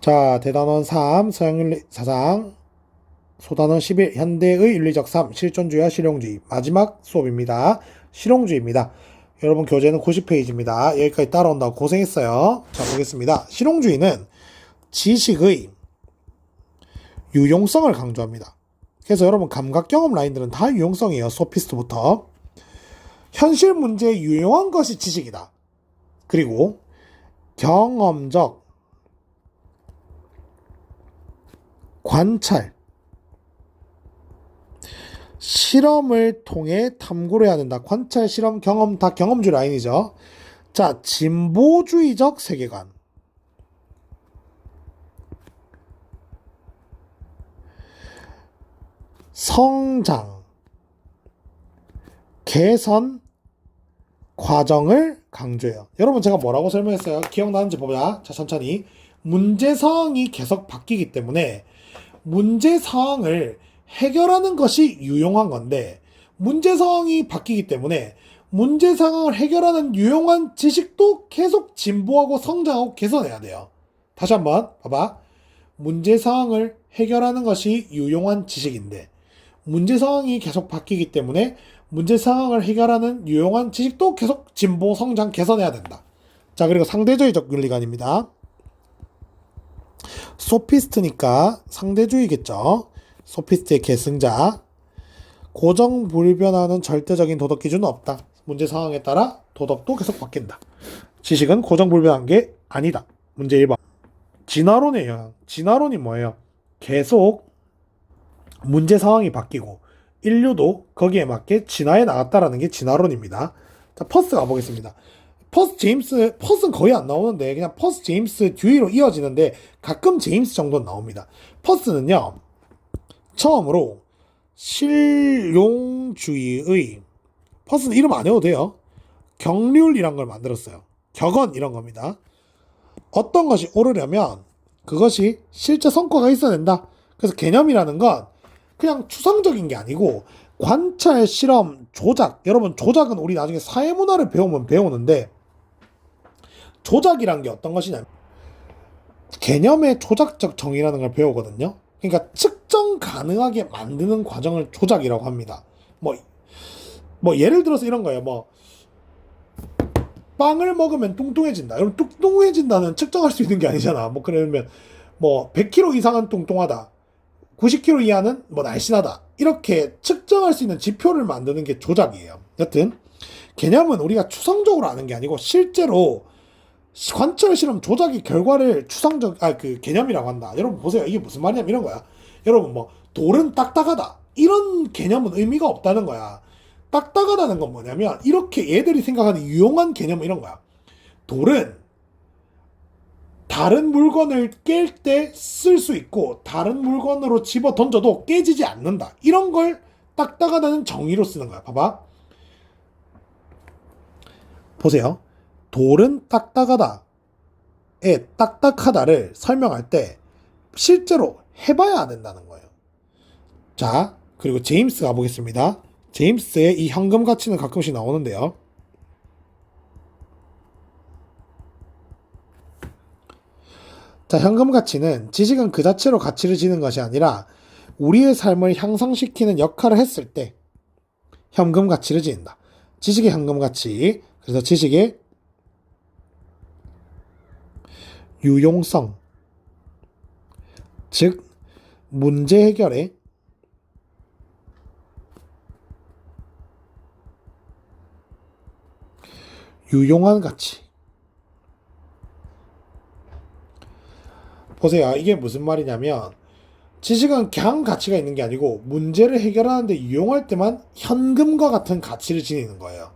자, 대단원 3, 서양윤리 사상, 소단원 11, 현대의 윤리적 3, 실존주의와 실용주의. 마지막 수업입니다. 실용주의입니다. 여러분, 교재는 90페이지입니다. 여기까지 따라온다고 고생했어요. 자, 보겠습니다. 실용주의는 지식의 유용성을 강조합니다. 그래서 여러분, 감각 경험 라인들은 다 유용성이에요. 소피스트부터. 현실 문제에 유용한 것이 지식이다. 그리고 경험적 관찰, 실험을 통해 탐구를 해야 된다. 관찰, 실험, 경험 다 경험주 라인이죠. 자, 진보주의적 세계관. 성장, 개선 과정을 강조해요. 여러분 제가 뭐라고 설명했어요? 기억나는지 보자. 자, 천천히. 문제 상황이 계속 바뀌기 때문에 문제 상황을 해결하는 것이 유용한 건데 문제 상황이 바뀌기 때문에 문제 상황을 해결하는 유용한 지식도 계속 진보하고 성장하고 개선해야 돼요. 다시 한번 봐봐. 문제 상황을 해결하는 것이 유용한 지식인데 문제 상황이 계속 바뀌기 때문에 문제 상황을 해결하는 유용한 지식도 계속 진보, 성장, 개선해야 된다. 자, 그리고 상대주의적 윤리관입니다. 소피스트니까 상대주의겠죠. 소피스트의 계승자. 고정 불변하는 절대적인 도덕 기준은 없다. 문제 상황에 따라 도덕도 계속 바뀐다. 지식은 고정 불변한 게 아니다. 문제 1번. 진화론의 영향. 진화론이 뭐예요? 계속 문제 상황이 바뀌고 인류도 거기에 맞게 진화해 나갔다라는 게 진화론입니다. 자, 퍼스 가보겠습니다. 퍼스 제임스, 퍼스는 거의 안 나오는데 그냥 퍼스 제임스 듀이로 이어지는데 가끔 제임스 정도는 나옵니다. 퍼스는요, 처음으로 실용주의의 퍼스는 이름 안 해도 돼요. 경륜이란 걸 만들었어요. 격언 이런 겁니다. 어떤 것이 오르려면 그것이 실제 성과가 있어야 된다. 그래서 개념이라는 건 그냥 추상적인 게 아니고 관찰, 실험, 조작. 여러분 조작은 우리 나중에 사회문화를 배우면 배우는데 조작이란 게 어떤 것이냐면 개념의 조작적 정의라는 걸 배우거든요. 그러니까 측정 가능하게 만드는 과정을 조작이라고 합니다. 뭐, 뭐 예를 들어서 이런 거예요. 뭐 빵을 먹으면 뚱뚱해진다. 여러분 뚱뚱해진다는 측정할 수 있는 게 아니잖아. 뭐 그러면 뭐 100kg 이상은 뚱뚱하다. 90kg 이하는 뭐 날씬하다. 이렇게 측정할 수 있는 지표를 만드는 게 조작이에요. 여튼 개념은 우리가 추상적으로 아는 게 아니고 실제로 관찰 실험 조작의 결과를 추상적 아 그 개념이라고 한다. 여러분 보세요. 이게 무슨 말이냐면 이런 거야. 여러분 뭐 돌은 딱딱하다. 이런 개념은 의미가 없다는 거야. 딱딱하다는 건 뭐냐면 이렇게 얘들이 생각하는 유용한 개념은 이런 거야. 돌은 다른 물건을 깰 때 쓸 수 있고 다른 물건으로 집어 던져도 깨지지 않는다. 이런 걸 딱딱하다는 정의로 쓰는 거야. 봐봐. 보세요. 돌은 딱딱하다. 에 딱딱하다를 설명할 때 실제로 해봐야 된다는 거예요. 자, 그리고 제임스 가보겠습니다. 제임스의 이 현금 가치는 가끔씩 나오는데요. 자, 현금 가치는 지식은 그 자체로 가치를 지는 것이 아니라 우리의 삶을 향상시키는 역할을 했을 때 현금 가치를 지닌다. 지식의 현금 가치. 그래서 지식의 유용성. 즉, 문제 해결에 유용한 가치. 보세요. 이게 무슨 말이냐면 지식은 그냥 가치가 있는 게 아니고 문제를 해결하는데 유용할 때만 현금과 같은 가치를 지니는 거예요.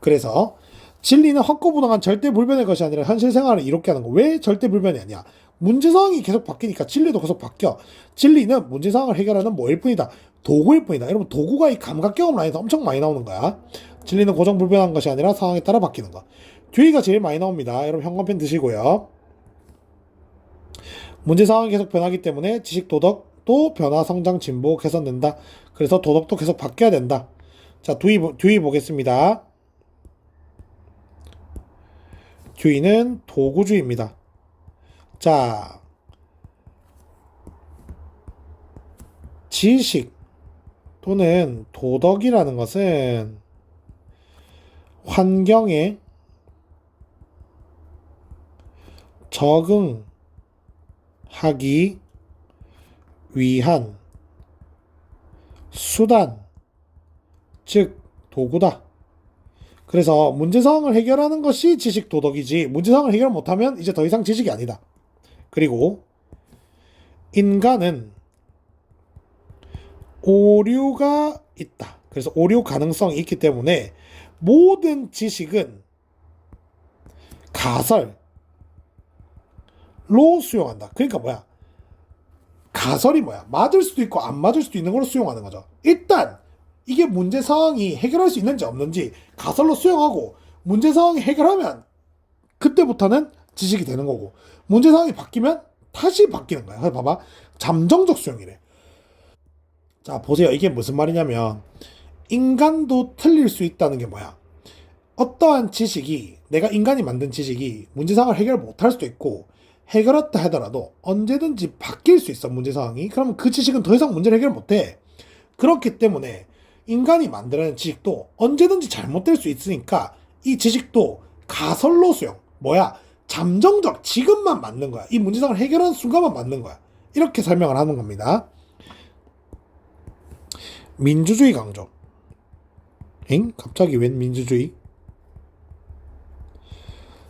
그래서 진리는 확고부당한 절대 불변의 것이 아니라 현실 생활을 이롭게 하는 거. 왜 절대 불변이 아니야? 문제 상황이 계속 바뀌니까 진리도 계속 바뀌어. 진리는 문제 상황을 해결하는 뭐일 뿐이다. 도구일 뿐이다. 여러분 도구가 이 감각 경험 라인에서 엄청 많이 나오는 거야. 진리는 고정 불변한 것이 아니라 상황에 따라 바뀌는 거. 뒤가 제일 많이 나옵니다. 여러분 현관펜 드시고요. 문제 상황이 계속 변하기 때문에 지식 도덕도 변화, 성장, 진보, 개선된다. 그래서 도덕도 계속 바뀌어야 된다. 자, 뒤, 뒤 보겠습니다. 교인은 도구주의입니다. 자, 지식 또는 도덕이라는 것은 환경에 적응하기 위한 수단, 즉, 도구다. 그래서 문제상을 해결하는 것이 지식 도덕이지 문제상을 해결 못하면 이제 더 이상 지식이 아니다. 그리고 인간은 오류가 있다. 그래서 오류 가능성이 있기 때문에 모든 지식은 가설로 수용한다. 그러니까 뭐야? 가설이 뭐야? 맞을 수도 있고 안 맞을 수도 있는 걸로 수용하는 거죠. 일단 이게 문제 상황이 해결할 수 있는지 없는지 가설로 수용하고 문제 상황이 해결하면 그때부터는 지식이 되는 거고 문제 상황이 바뀌면 다시 바뀌는 거야. 봐봐. 잠정적 수용이래. 자, 보세요. 이게 무슨 말이냐면 인간도 틀릴 수 있다는 게 뭐야? 어떠한 지식이 내가 인간이 만든 지식이 문제상을 해결 못할 수도 있고 해결했다 하더라도 언제든지 바뀔 수 있어 문제 상황이 그러면 그 지식은 더 이상 문제를 해결 못해 그렇기 때문에 인간이 만들어낸 지식도 언제든지 잘못될 수 있으니까 이 지식도 가설로 수용. 뭐야? 잠정적 지금만 맞는 거야. 이 문제상을 해결하는 순간만 맞는 거야. 이렇게 설명을 하는 겁니다. 민주주의 강조. 엥? 갑자기 웬 민주주의?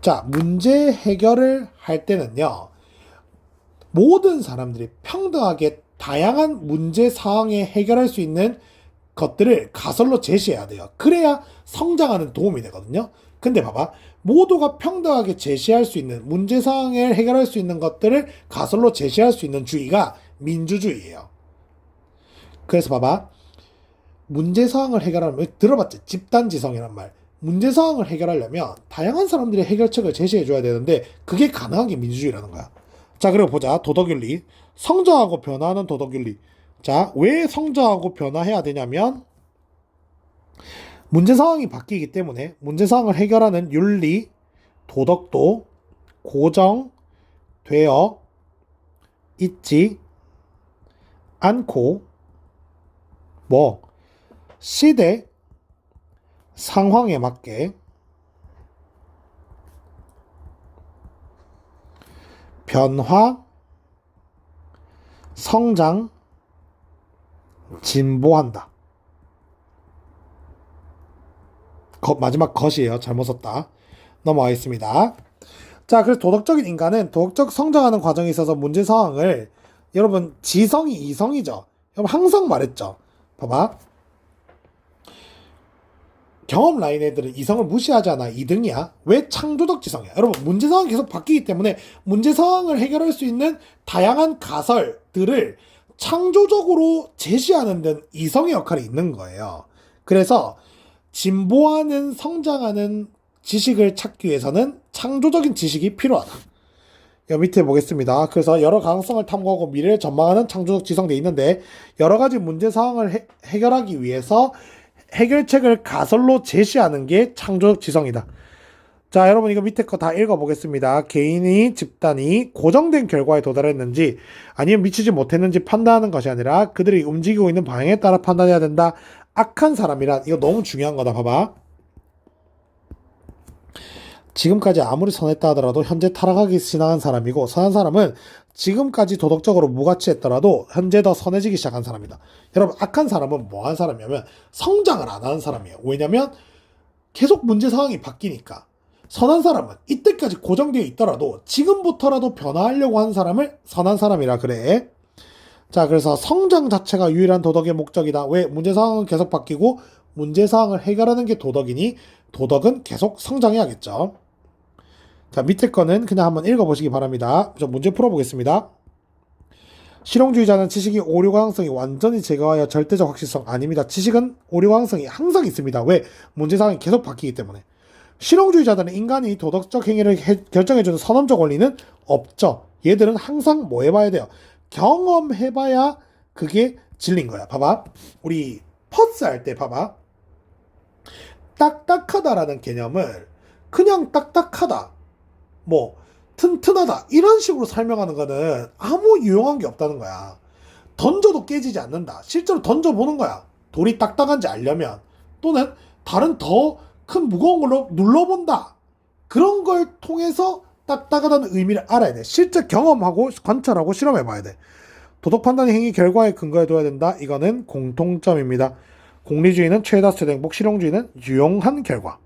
자, 문제 해결을 할 때는요, 모든 사람들이 평등하게 다양한 문제 상황에 해결할 수 있는 것들을 가설로 제시해야 돼요. 그래야 성장하는 도움이 되거든요. 근데 봐봐. 모두가 평등하게 제시할 수 있는 문제 상황을 해결할 수 있는 것들을 가설로 제시할 수 있는 주의가 민주주의예요. 그래서 봐봐. 문제 상황을 해결하면 들어봤지? 집단지성이란 말. 문제 상황을 해결하려면 다양한 사람들이 해결책을 제시해 줘야 되는데 그게 가능한 게 민주주의라는 거야. 자, 그리고 보자. 도덕윤리. 성장하고 변화하는 도덕윤리. 자, 왜 성장하고 변화해야 되냐면 문제 상황이 바뀌기 때문에 문제 상황을 해결하는 윤리, 도덕도 고정되어 있지 않고 뭐 시대 상황에 맞게 변화, 성장, 진보한다. 거- 마지막 것이에요. 잘못 썼다. 넘어가겠습니다. 자, 그래서 도덕적인 인간은 도덕적 성장하는 과정에 있어서 문제 상황을 여러분 지성이 이성이죠. 여러분 항상 말했죠. 봐봐. 경험 라인 애들은 이성을 무시하잖아. 2등이야. 왜 창조적 지성이야? 여러분, 문제 상황이 계속 바뀌기 때문에 문제 상황을 해결할 수 있는 다양한 가설들을 창조적으로 제시하는 데는 이성의 역할이 있는 거예요. 그래서 진보하는 성장하는 지식을 찾기 위해서는 창조적인 지식이 필요하다. 여 밑에 보겠습니다. 그래서 여러 가능성을 탐구하고 미래를 전망하는 창조적 지성돼 있는데 여러 가지 문제 상황을 해, 해결하기 위해서 해결책을 가설로 제시하는 게 창조적 지성이다. 자, 여러분 이거 밑에 거 다 읽어보겠습니다. 개인이 집단이 고정된 결과에 도달했는지 아니면 미치지 못했는지 판단하는 것이 아니라 그들이 움직이고 있는 방향에 따라 판단해야 된다. 악한 사람이란 이거 너무 중요한 거다. 봐봐. 지금까지 아무리 선했다 하더라도 현재 타락하기 지나간 사람이고 선한 사람은 지금까지 도덕적으로 무가치했더라도 현재 더 선해지기 시작한 사람이다. 여러분 악한 사람은 뭐한 사람이냐면 성장을 안 하는 사람이에요. 왜냐면 계속 문제 상황이 바뀌니까. 선한 사람은 이때까지 고정되어 있더라도 지금부터라도 변화하려고 하는 사람을 선한 사람이라 그래. 자, 그래서 성장 자체가 유일한 도덕의 목적이다. 왜? 문제 상황은 계속 바뀌고 문제 상황을 해결하는 게 도덕이니 도덕은 계속 성장해야겠죠. 자, 밑에 거는 그냥 한번 읽어보시기 바랍니다. 저 문제 풀어보겠습니다. 실용주의자는 지식이 오류 가능성이 완전히 제거하여 절대적 확실성 아닙니다. 지식은 오류 가능성이 항상 있습니다. 왜? 문제 상황이 계속 바뀌기 때문에. 실용주의자들은 인간이 도덕적 행위를 해- 결정해주는 선언적 원리는 없죠. 얘들은 항상 뭐 해봐야 돼요? 경험해봐야 그게 진린 거야. 봐봐. 우리 퍼스 할 때 봐봐. 딱딱하다라는 개념을 그냥 딱딱하다. 뭐 튼튼하다 이런 식으로 설명하는 거는 아무 유용한 게 없다는 거야. 던져도 깨지지 않는다. 실제로 던져보는 거야. 돌이 딱딱한지 알려면. 또는 다른 더 큰 무거운 걸로 눌러본다. 그런 걸 통해서 딱딱하다는 의미를 알아야 돼. 실제 경험하고 관찰하고 실험해 봐야 돼. 도덕 판단의 행위 결과에 근거해 둬야 된다. 이거는 공통점입니다. 공리주의는 최다 최대 행복, 실용주의는 유용한 결과.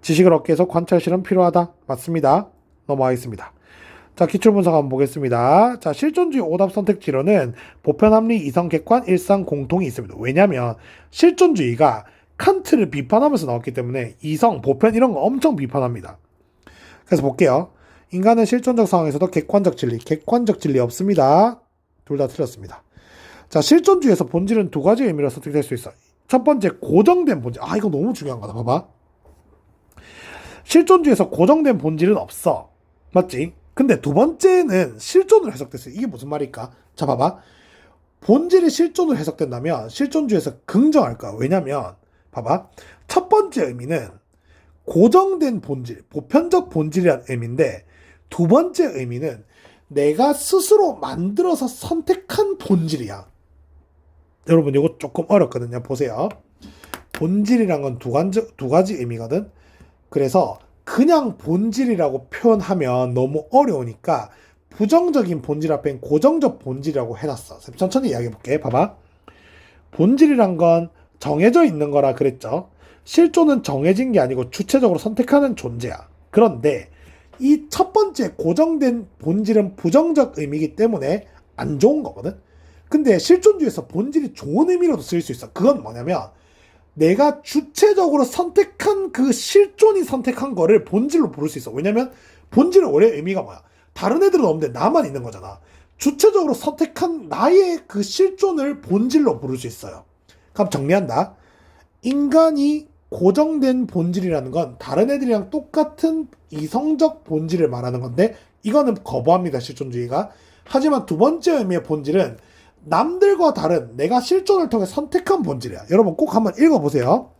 지식을 얻기 위해서 관찰 실험 필요하다. 맞습니다. 넘어가겠습니다. 자, 기출 분석 한번 보겠습니다. 자, 실존주의 오답 선택 지론은 보편 합리, 이성 객관, 일상 공통이 있습니다. 왜냐면 실존주의가 칸트를 비판하면서 나왔기 때문에 이성, 보편 이런 거 엄청 비판합니다. 그래서 볼게요. 인간은 실존적 상황에서도 객관적 진리, 객관적 진리 없습니다. 둘 다 틀렸습니다. 자, 실존주의에서 본질은 두 가지 의미로 선택될 수 있어. 첫 번째, 고정된 본질. 아, 이거 너무 중요한 거다. 봐봐. 실존주의에서 고정된 본질은 없어. 맞지? 근데 두 번째는 실존으로 해석됐어요. 이게 무슨 말일까? 자, 봐봐. 본질이 실존으로 해석된다면 실존주의에서 긍정할 거야. 왜냐면, 봐봐. 첫 번째 의미는 고정된 본질, 보편적 본질이라는 의미인데, 두 번째 의미는 내가 스스로 만들어서 선택한 본질이야. 여러분, 이거 조금 어렵거든요. 보세요. 본질이란 건 두 가지, 두 가지 의미거든. 그래서 그냥 본질이라고 표현하면 너무 어려우니까 부정적인 본질 앞엔 고정적 본질이라고 해놨어. 천천히 이야기해 볼게. 봐봐. 본질이란 건 정해져 있는 거라 그랬죠. 실존은 정해진 게 아니고 주체적으로 선택하는 존재야. 그런데 이 첫 번째 고정된 본질은 부정적 의미이기 때문에 안 좋은 거거든. 근데 실존주의에서 본질이 좋은 의미로도 쓰일 수 있어. 그건 뭐냐면 내가 주체적으로 선택한 그 실존이 선택한 거를 본질로 부를 수 있어. 왜냐면 본질은 원래 의미가 뭐야? 다른 애들은 없는데 나만 있는 거잖아. 주체적으로 선택한 나의 그 실존을 본질로 부를 수 있어요. 그럼 정리한다. 인간이 고정된 본질이라는 건 다른 애들이랑 똑같은 이성적 본질을 말하는 건데 이거는 거부합니다. 실존주의가. 하지만 두 번째 의미의 본질은 남들과 다른 내가 실존을 통해 선택한 본질이야. 여러분 꼭 한번 읽어보세요.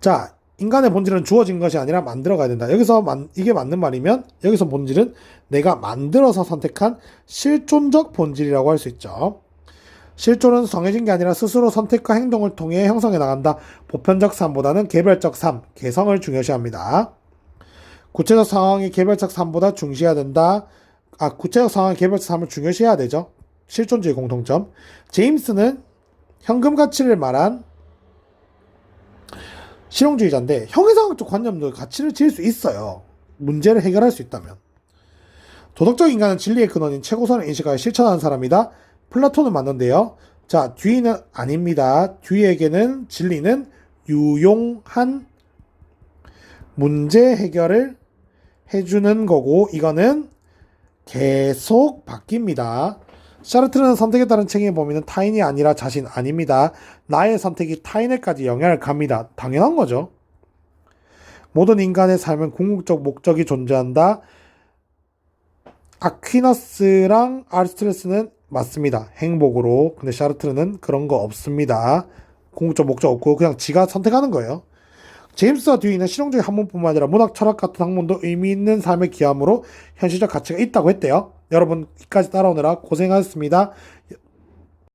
자, 인간의 본질은 주어진 것이 아니라 만들어 가야 된다. 여기서 만, 이게 맞는 말이면 여기서 본질은 내가 만들어서 선택한 실존적 본질이라고 할 수 있죠. 실존은 정해진 게 아니라 스스로 선택과 행동을 통해 형성해 나간다. 보편적 삶보다는 개별적 삶, 개성을 중요시합니다. 구체적 상황이 개별적 삶보다 중시해야 된다. 아, 구체적 상황이 개별적 삶을 중요시해야 되죠. 실존주의 공통점. 제임스는 현금 가치를 말한 실용주의자인데 형이상학적 관념도 가치를 지을 수 있어요. 문제를 해결할 수 있다면. 도덕적 인간은 진리의 근원인 최고선을 인식하여 실천하는 사람이다. 플라톤은 맞는데요. 자, 뒤는 아닙니다. 뒤에게는 진리는 유용한 문제 해결을 해주는 거고, 이거는 계속 바뀝니다. 샤르트르는 선택에 따른 책임의 범위는 타인이 아니라 자신 아닙니다. 나의 선택이 타인에까지 영향을 갑니다. 당연한 거죠. 모든 인간의 삶은 궁극적 목적이 존재한다. 아퀴너스랑 아리스토텔레스는 맞습니다. 행복으로. 근데 샤르트르는 그런 거 없습니다. 궁극적 목적 없고 그냥 지가 선택하는 거예요. 제임스와 듀이는 실용주의 학문뿐만 아니라 문학 철학 같은 학문도 의미 있는 삶의 기함으로 현실적 가치가 있다고 했대요. 여러분, 이까지 따라오느라 고생하셨습니다.